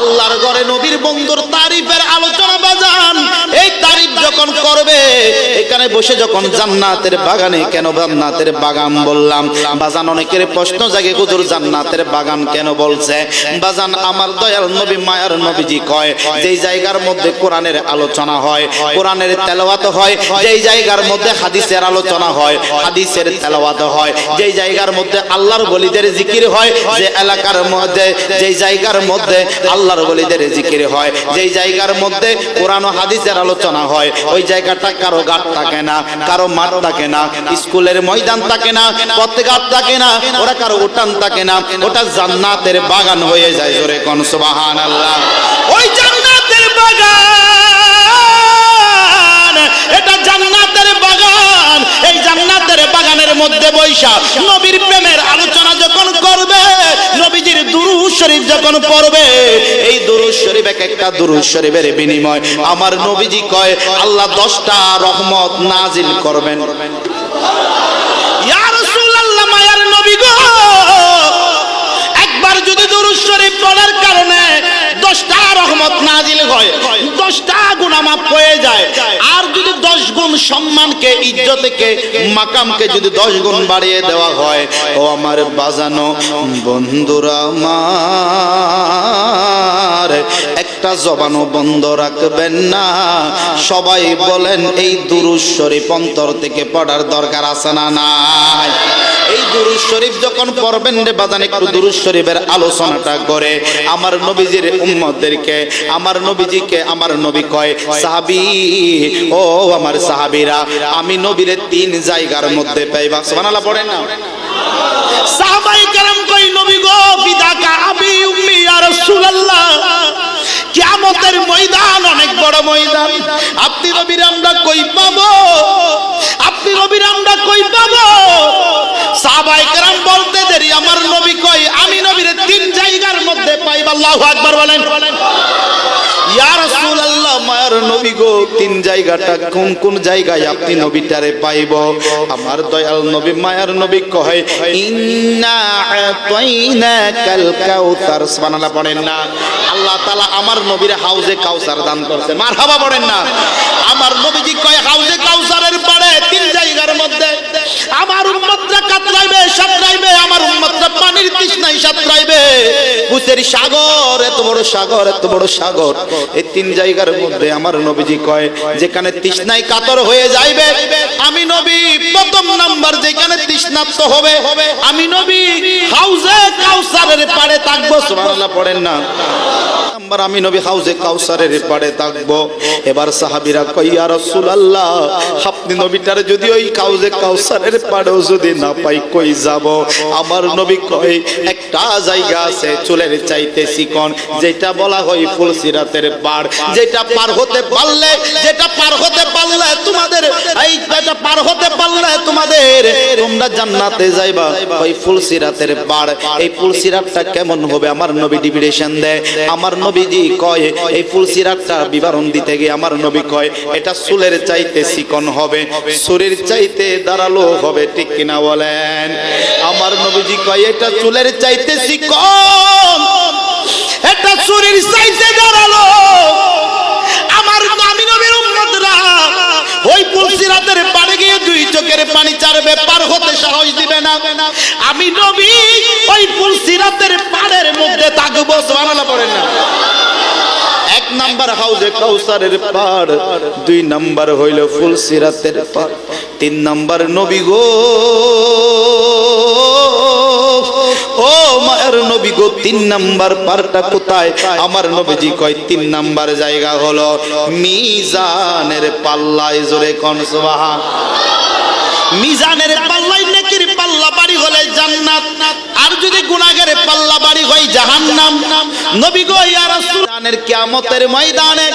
আল্লাহর ঘরে নবীর বন্ধুর তারিফের আলোচনা তারিফ যখন করবে, এখানে বসে যখন জান্নাতের বাগানে, কেন জান্নাতের বাগান বললাম? বাজান অনেকের প্রশ্ন জাগে, হুজুর, জান্নাতের বাগান কেন বলছে? বাজান, আমার দয়াল নবী, মায়ার নবীজি কয়, যেই জায়গার মধ্যে কোরআনের আলোচনা হয়, কোরআনের তেলাওয়াত হয়, যেই জায়গার মধ্যে হাদিসের আলোচনা হয়, হাদিসের তেলাওয়াত হয়, যেই জায়গার মধ্যে আল্লাহর বলিদের জিকির হয়, যে এলাকার মধ্যে, যেই জায়গার মধ্যে আল্লাহর বলিদের জিকির হয়, যেই জায়গার মধ্যে কোরআন ও হাদিসের আলোচনা হয় ওই জায়গাটা কারও গাট থাকে না, কারও মাঠ থাকে না, স্কুলের ময়দান থাকে না, পথঘাট থাকে না, ওরা কারও উঠান থাকে না, ওটা জান্নাতের বাগান হয়ে যায় জোরে কোন সুবহানাল্লাহ। ওই জান্নাতের বাগান, এটা জান্নাতের বাগান, এই জান্নাতের বাগানের মধ্যে বৈশাখ নবীর প্রেমের আলোচনা যখন করবে নবীজির দুরূদ শরীফ যখন পড়বে, এই দুরুদ শরীফ এক একটা দুরুদ শরীফের বিনিময়। আমার নবীজি কয়, আল্লাহ দশটা রহমত নাজিল করবেন। মায়ার নবী গো! একবার যদি দুরুদ শরীফ পড়ার কারণে সম্মানকে ইজ্জতকে, মাকামকে যদি দশ গুণ বাড়িয়ে দেওয়া হয়, ও আমার বাজানো বন্ধুরা আমার, একটা জবানও বন্ধ রাখবেন না। সবাই বলেন, এই দুরুশ্বরী পন্তর থেকে পড়ার দরকার আছে না নাই? এই দুরুজ শরীফ যখন পড়বেন রে বাজান, একটু দুরুজ শরীফের আলোচনাটা করে। আমার নবীজির উম্মতদেরকে, আমার নবীজিকে আমার নবী কয়, সাহাবী, ও আমার সাহাবীরা, আমি নবীরে তিন জায়গার মধ্যে পাইবা। সুবহানাল্লাহ, পড়েন না? সাহাবাই কেরাম কই নবী গো, বিদাকা আবি উম্মি ইয়া রাসূলুল্লাহ। কিয়ামতের ময়দান, অনেক বড় ময়দান। আপনি নবীর আমরা কই পাবো আপনি নবীর আমরা কই পাবো সাহাবাই কেরাম বলতে দেরি আমার নবী কই আমি নবীর তিন জায়গার মধ্যে পাইব আল্লাহু বলেন। নবী গো, তিন জায়গাটা কোন কোন আমার পড়েন না। আল্লাহ আমার নবীর হাউজে কাউসার দান করছে। মারহাবা পড়েন না। আমার নবীজি কয়, হাউজে কাউসারের পাড়ে তিন জায়গার মধ্যে আমার উম্মতরা কাতরাইবে, সাতরাইবে, আমার উম্মতরা পানির তৃষ্ণায় সাতরাইবে। বুঝের সাগর, এত বড় সাগর, এত বড় সাগর। এই তিন জায়গার মধ্যে আমার নবীজি কয়, যেখানে তৃষ্ণায় কাতর হয়ে যাইবে, আমি নবী প্রথম নাম্বার, যেখানে তৃষ্ণাপ্ত হবে, আমি নবী হাউজে কাউসারের পাড়ে থাকব। সুবহানাল্লাহ, পড়েন না। নাম্বার আমি নবী হাউজে কাউসারের পাড়ে থাকব। এবার সাহাবীরা কই ইয়া রাসূলুল্লাহ, আপনি নবীটারে যদি ওই কাউজে কাউসারের পাড়েও যদি না পাই, কই যাব? আমার নবী কয়, একটা জায়গা আছে চুলের চাইতে চিকন, যেটা বলা হয় ফুলসিরাতের পাড়। যেটা পার হতে পারলে, যেটা পার হতে পারলে তোমাদের, এই যেটা পার হতে পারলে তোমরা জান্নাতে যাইবা। ওই ফুলসিরাতের পাড়, এই ফুলসিরাতটা কেমন হবে আমার নবী ডিভিডেশন দেয়। আমার নবীজি কয়, এই ফুলসিরাতটা বিবরণ দিতে গিয়ে আমার নবী কয়, এটা চুলের চাইতে চিকন হবে সুরের চাইতে দাঁড়াল হবে, ঠিক কিনা বলেন? আমার নবীজি কয়, এটা চুলের চাইতে চিকন, এটা চুরির চাইতে দাঁড়াল। আমার আমি নবীর উম্মতরা ওই পুলসিরাতের পাড়ে গিয়ে দুই চোখের পানি চারবে পার হতে সাহস দিবে না। আমি নবী, ওই পুলসিরাতের পাড়ের মধ্যে থাকব, সুবহানাল্লাহ পড়েন না। এক নাম্বার হাউজে কাউসারের পাড়, দুই নাম্বার হইল ফুল সিরাতের পাড়, তিন নাম্বার নবী গো। ও মায়ের নবী গো, তিন নাম্বার পারটা কোথায়? আমার নবীজি কয়, তিন নাম্বার জায়গা হলো মিজানের পাল্লায়, জোরে কোন, সুবহান। মিজানের বাড়ি হলে জান্নাত। আর যদি গুনাহের পাল্লা বাড়ি হয় জাহান্নাম। নবী গো, ইয়া রাসূলের কিয়ামতের ময়দানে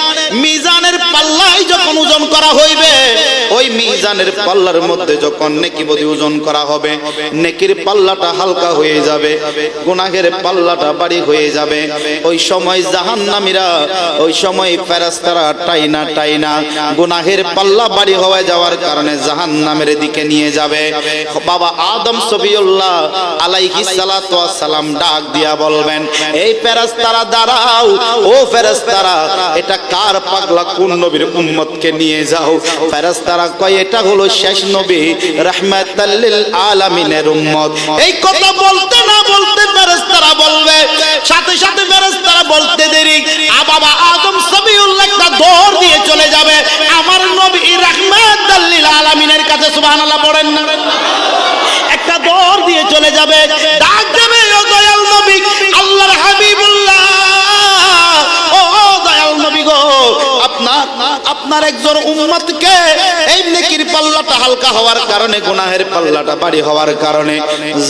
মিজানের পাল্লাই যখন ওজন করা হইবে, ওই মিজানের পাল্লার মধ্যে যখন নেকি বদি ওজন করা হবে, নেকির পাল্লাটা হালকা হয়ে যাবে, গুনাহের পাল্লাটা বাড়ি হয়ে যাবে। ওই সময় জাহান্নামীরা, ওই সময় ফেরেশতারা টাইনা টাইনা গুনাহের পাল্লা বাড়ি হয়ে যাওয়ার কারণে জাহান্নামের দিকে নিয়ে যাবে। বাবা আদম ছবি সালাতু ওয়াস সালাম ডাক দিয়া বলবেন, এই ফেরেশতারা দাঁড়াও, ও ফেরেশতারা, এটা কার পাগলা কোন নবীর উম্মতকে নিয়ে যাও? ফেরেশতারা কয়, এটা হলো শেষ নবী লিল আলামিনের উম্মত। এই কথা বলতে না বলতে ফেরেশতারা বলবে, সাথে সাথে ফেরেশতারা বলতে দেরি। আ বাবা আদম সবিউল্লাহ একটা দৌড় দিয়ে চলে যাবে। আমার নবী রাহমাতাল লিল আলামিনের কাছে সুবহানাল্লাহ পড়েন না। একটা দৌড় দিয়ে চলে যাবে। ডাক হালকা হওয়ার কারণে, গুনাহের পাল্লাটা বাড়ি হওয়ার কারণে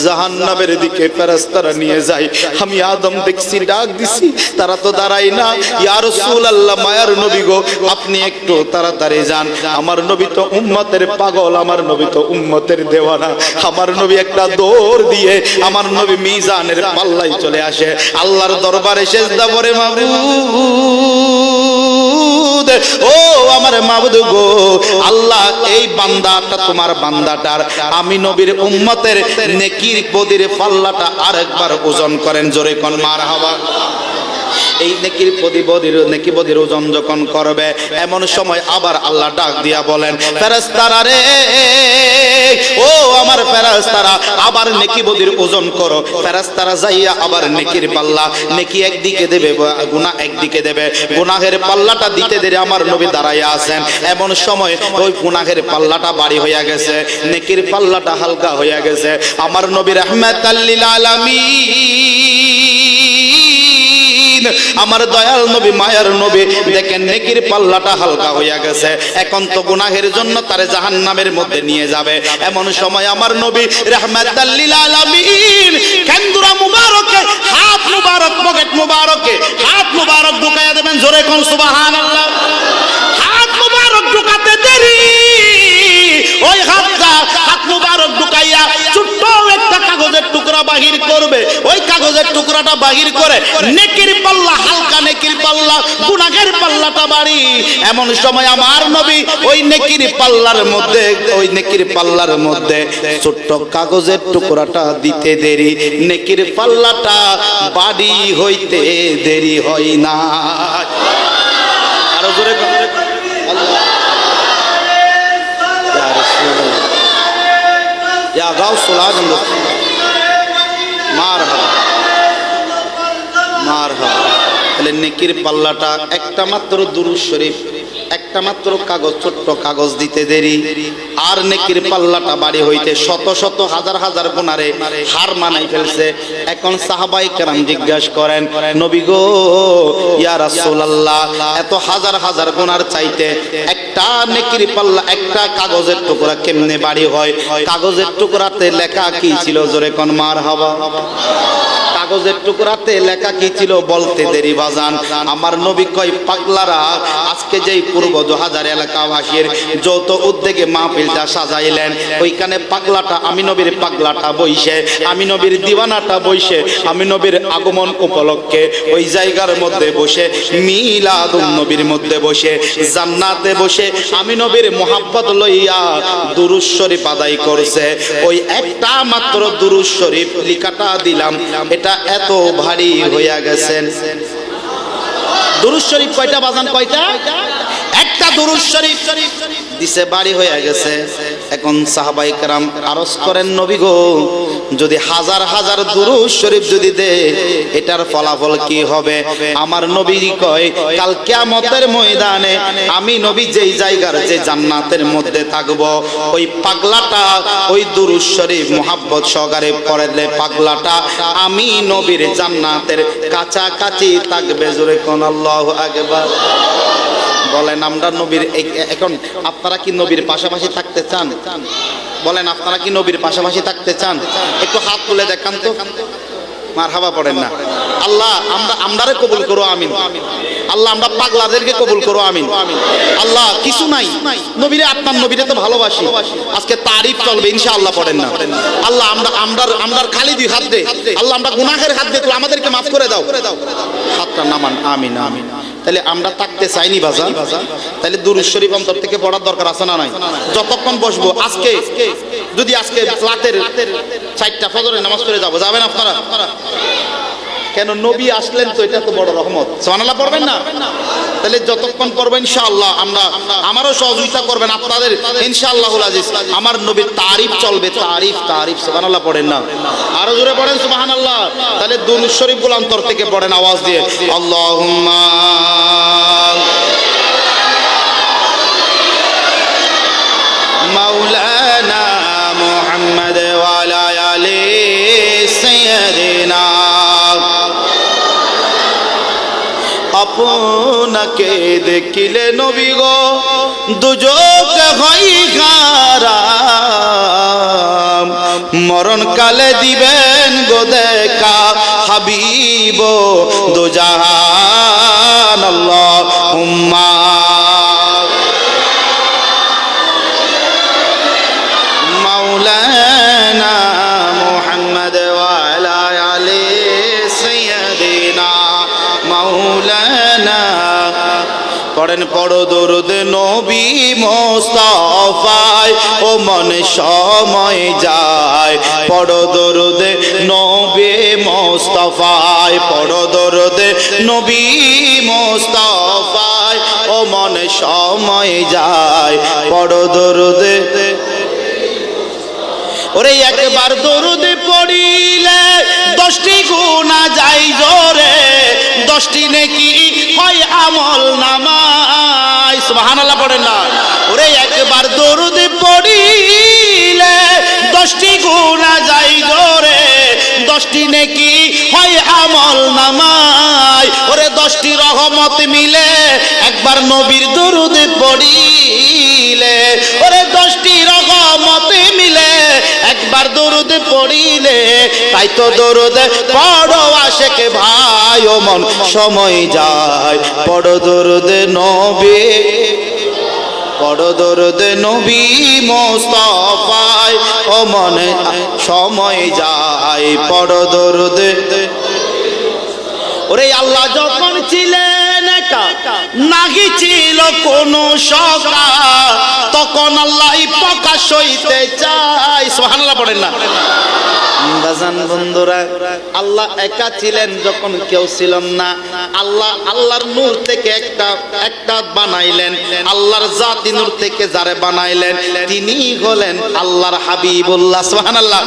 জাহান্নামের দিকে ফেরেশতারা নিয়ে যায়। আমি আদম দেখছি, ডাক দিছি, তারা তো দাঁড়াই না। ইয়া রাসূলুল্লাহ, মায়ার নবী গো, আপনি একটু তাড়াতাড়ি যান। আমার নবী তো উম্মতের পাগল, আমার নবী তো উম্মতের দেওয়ানা। আমার নবী একটা দৌড় দিয়ে, আমার নবী মিজানের পাল্লাই চলে আসে। আল্লাহর দরবারে সেজদা পড়ে ও আমার মাবুদ গো, আল্লাহ, এই বান্দাটা তোমার বান্দাটার। আমি নবীর উম্মতের নেকির বদির পাল্লাটা আরেকবার ওজন করেন, জোরে কন মার হওয়া এই নেকির প্রতিবদির নেকি বদির ওজন যখন করবে, এমন সময় আবার আল্লাহ ডাক দিয়া বলেন, ফেরেশতারা রে, ও আমার ফেরেশতারা, আবার নেকি বদির ওজন করো। ফেরেশতারা যাইয়া আবার নেকির পাল্লা, নেকি একদিকে দেবে, গুনাহ একদিকে দেবে। গুনাহের পাল্লাটা দিতে দেরি আমার নবী দাঁড়াইয়া আছেন। এমন সময় ওই গুনাহের পাল্লাটা বাড়ি হইয়া গেছে, নেকির পাল্লাটা হালকা হইয়া গেছে। আমার নবী রাহমাতাল লিল আলামিন আমার দয়াল নবী, মায়ার নবী, দেখেন, নেকির পাল্লাটা হালকা হইয়া গেছে। এখন তো গুনাহের জন্য তারে জাহান্নামের মধ্যে নিয়ে যাবে। এমন সময় আমার নবী, রাহমাতাল লিল আলামিন কেন্দ্রা মুবারকে, হাত মুবারক পকেট মুবারকে, হাত মুবারক ঢুকাইয়া দেবেন জোরে কোন সুবহানাল্লাহ। হাত মুবারক ঢুকাতে দেরি। ওই হাত টুকরা বাহির করবে, ওই কাগজের টুকরাটা বাহির করে, নেকির পাল্লা, হালকা নেকির পাল্লা, গুনাহের পাল্লাটা বাড়ি। এমন সময় আমার নবী ওই নেকির পাল্লার মধ্যে, ওই নেকির পাল্লার মধ্যে ছোট্ট কাগজের টুকরাটা দিতে দেরি, নেকির পাল্লাটা বাড়ি হইতে দেরি হয় না। আরও জোরে Ya Gavsul তাহলে নেকির পাল্লাটা একটা মাত্র দুরুজ শরীফ, একটা মাত্র কাগজ, ছোট্ট কাগজ দিতে দেরি। আর নেকির পাল্লাটা বাড়ি হইতে শত শত হাজার হাজার গুনারে হার মানাই ফেলছে। এখন সাহাবাই কেরাম জিজ্ঞাসা করেন, নবী গো, ইয়া রাসূলুল্লাহ, এত হাজার হাজার গুনার চাইতে একটা নেকির পাল্লা, একটা কাগজের টুকরা কেমনে বাড়ি হয়? কাগজের টুকরাতে লেখা কি ছিল? জোরে কোন মার হাওয়া কাগজের টুকরাতে লেখা কি ছিল বলতে দেরি বাজান। আমার নবী কয়, পাগলারা, আজকে যেই পূর্ব হাজার এলাকাবাসীর যৌথ উদ্যোগে মাহফিলটা সাজাইলেন, ওইখানে পাগলাটা, আমি নবীর পাগলাটা বইসে আমি নবীর দিওয়ানাটা বইসে আমি নবীর আগমন উপলক্ষে ওই জায়গার মধ্যে বসে মিলাদ নবীর মধ্যে বসে, জান্নাতে বসে, আমি নবীর মোহাব্বত লইয়া দুরুজ শরীফ আদায় করছে। ওই একটা মাত্র দুরুজ শরীফ লিখাটা দিলাম, এটা এত ভারী হইয়া গেছেন। দুরুজ শরীফ কয়টা বাজান কয়টা? একটা দুরুজ শরীফ দিছে বাড়ি হইয়া গেছে। এখন সাহাবাই কারাম আরজ করেন, নবী গো যদি হাজার হাজার দুরুজ শরীফ যদি দে, এটার ফলাফল কি হবে? আমার নবী কয়, কাল কিয়ামতের ময়দানে আমি নবী যেই জায়গার, যে জান্নাতের মধ্যে থাকব, ওই পাগলাটা, ওই দুরুজ শরীফ মোহাব্বত সহকারে পড়লে পাগলাটা, আমি নবীর জান্নাতের কাছাকাছি থাকবে। জোরে কোন আল্লাহ আকবার। বলেন, আমরা নবীর এখন আপনারা কি নবীর পাশাপাশি থাকতে চান? বলেন, আপনারা কি নবীর পাশাপাশি থাকতে চান? একটু হাত তুলে দেখান তো। মার হাবা পড়েন না। আল্লাহ, আমরা আমরারে কবুল করো, আমিন। আল্লাহ, আমরা পাগলাদেরকে কবুল করো, আমিন। আল্লাহ, কিছু নাই। নবীরে আপনার নবীরে তো ভালোবাসি। আজকে তারিফ চলবে, ইনশাআল্লাহ পড়েন না। আল্লাহ, আমরা আমরা আমরা খালি দুই হাত দে। আল্লাহ, আমরা গুনাহের হাত দে তুই আমাদেরকে মাফ করে দাও। হাতটা নামান, আমিন আমিন। তাহলে আমরা থাকতে চাইনি বাজান তাহলে দুরুদ শরীফ অন্তর থেকে পড়ার দরকার আছে না নাই? যতক্ষণ বসবো, আজকে, যদি আজকে রাতের চারটা ফজরের নামাজ পড়ে যাব, যাবেন আপনারা? কেন নবী আসলেন তো, এটা তো বড় রহমত। সোহানাল্লাহ পড়বেন না? তাহলে যতক্ষণ করব ইনশাআল্লাহ, আমরা আমারও সহযোগিতা করবেন আপনাদের, ইনশাআল্লাহুল আজিজ। আমার নবীর তারিফ চলবে, তারিফ তারিফ, সুবহানাল্লাহ পড়েন না। আরও জোরে পড়েন, সুবহানাল্লাহ। তাহলে দুরুদ শরীফগুলো অন্তর থেকে পড়েন আওয়াজ দিয়ে, আল্লাহুম্মা আপনাকে দেখিলে নবী গো দুজো হই খারাম মরণ কালে দিবেন গো দেখা হাবিব, দুজাহান আল্লাহ উম্মা পড়েন, পড়ো দরুদ নবী মোস্তফায়, ও মনে সময় যায়। পড়ো দরুদ নবী মোস্তফায়, পড়ো দরুদ নবী মোস্তফায়, ও মন সময় যায়। পড়ো দরুদ ওরে একবার দরুদ পড়িলে দশটি গুণা যাই জোরে, দশটি নেকি হয় আমল নামাই সুবহানাল্লাহ পড়েন না। ওরে একবার দরুদ পড়িলে দশটি গুণা যাই জোরে, দশটি নেকি হয় আমল নামাই ওরে দশটি রহমত মিলে একবার নবীর দরুদ পড়িলে, ওরে দশটি একবার দরুদ পড়িলে, তাই তো দরুদ পড়ো আশেকে ভাই ও মন। সময় যায়, পড়ো দরুদ নবী। পড়ো দরুদ নবী মোস্তফায় ও মনে সময় যায়, পড়ো দরুদ। ওরে আল্লাহ যখন ছিলেন নাগি ছিল কোন সকা তখন আল্লাহ প্রকাশ হইতে চাই সোহানাল্লাহ পড়েন না। বাজান বন্ধুরা, আল্লাহ একা ছিলেন যখন কেউ ছিলেন না। আল্লাহ আল্লাহর নূর থেকে একটা একটা বানাইলেন। আল্লাহর জাতি নূর থেকে যারে বানাইলেন তিনি হলেন আল্লাহর হাবিবুল্লাহ, সুবহানাল্লাহ।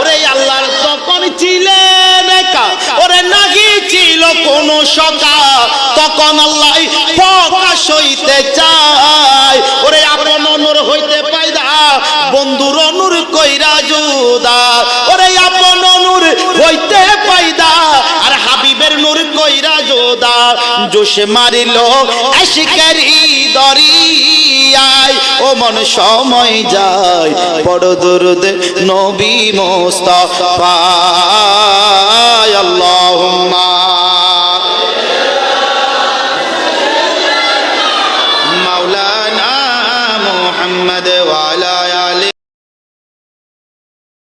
ওরে আল্লাহর যখন ছিলেন একা, ওরে নাগি ছিল কোন সকা তখন আল্লাহ প্রকাশ হইতে চায়। ওরে আপন নূর হইতে পাইদা বন্ধুর নূর কইরা জুদা। ওরে আপন নূর হইতে পাইদা, আর হাবিবের নূর কইরা জোদা। জোশে মারিল আশিকারি দরিয়ায়, ও মন সময় যায় বড় দুরুদ নবী মোস্তফা আল্লাহুম্মা